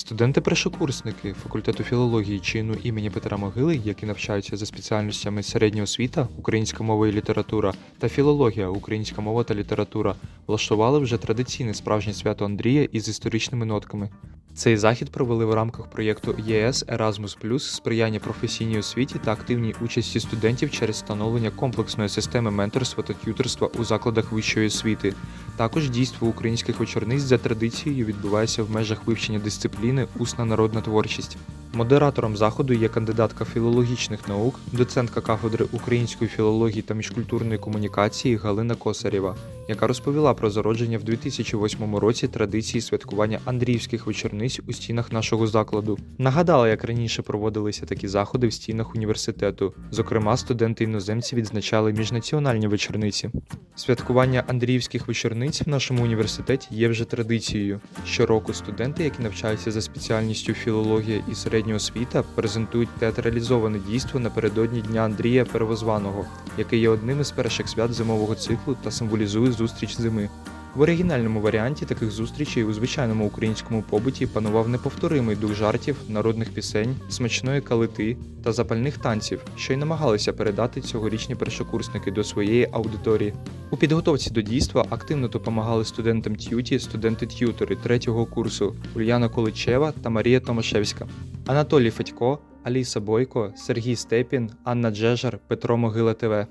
Студенти-першокурсники факультету філології чину імені Петра Могили, які навчаються за спеціальностями середня освіта, українська мова і література та філологія, українська мова та література, влаштували вже традиційне справжнє свято Андрія із історичними нотками. Цей захід провели в рамках проєкту ЄС Erasmus+, сприяння професійній освіті та активній участі студентів через встановлення комплексної системи менторства та т'юторства у закладах вищої освіти. Також дійство українських вечорниць за традицією відбувається в межах вивчення дисципліни Усна народна творчість. Модератором заходу є кандидатка філологічних наук, доцентка кафедри української філології та міжкультурної комунікації Галина Косарєва, яка розповіла про зародження в 2008 році традиції святкування Андріївських вечорниць у стінах нашого закладу. Нагадала, як раніше проводилися такі заходи в стінах університету. Зокрема, студенти-іноземці відзначали міжнаціональні вечорниці. Святкування Андріївських вечорниць в нашому університеті є вже традицією. Щороку студенти, які навчаються за спеціальністю філологія і середня освіта, презентують театралізоване дійство напередодні Дня Андрія Первозваного, який є одним із перших свят зимового циклу та символізує зустріч зими. В оригінальному варіанті таких зустрічей у звичайному українському побуті панував неповторимий дух жартів, народних пісень, смачної калити та запальних танців, що й намагалися передати цьогорічні першокурсники до своєї аудиторії. У підготовці до дійства активно допомагали студентам т'юті, студенти-т'ютори третього курсу Ульяна Количева та Марія Томашевська, Анатолій Федько, Аліса Бойко, Сергій Степін, Анна Джежар, Петро Могила ТВ.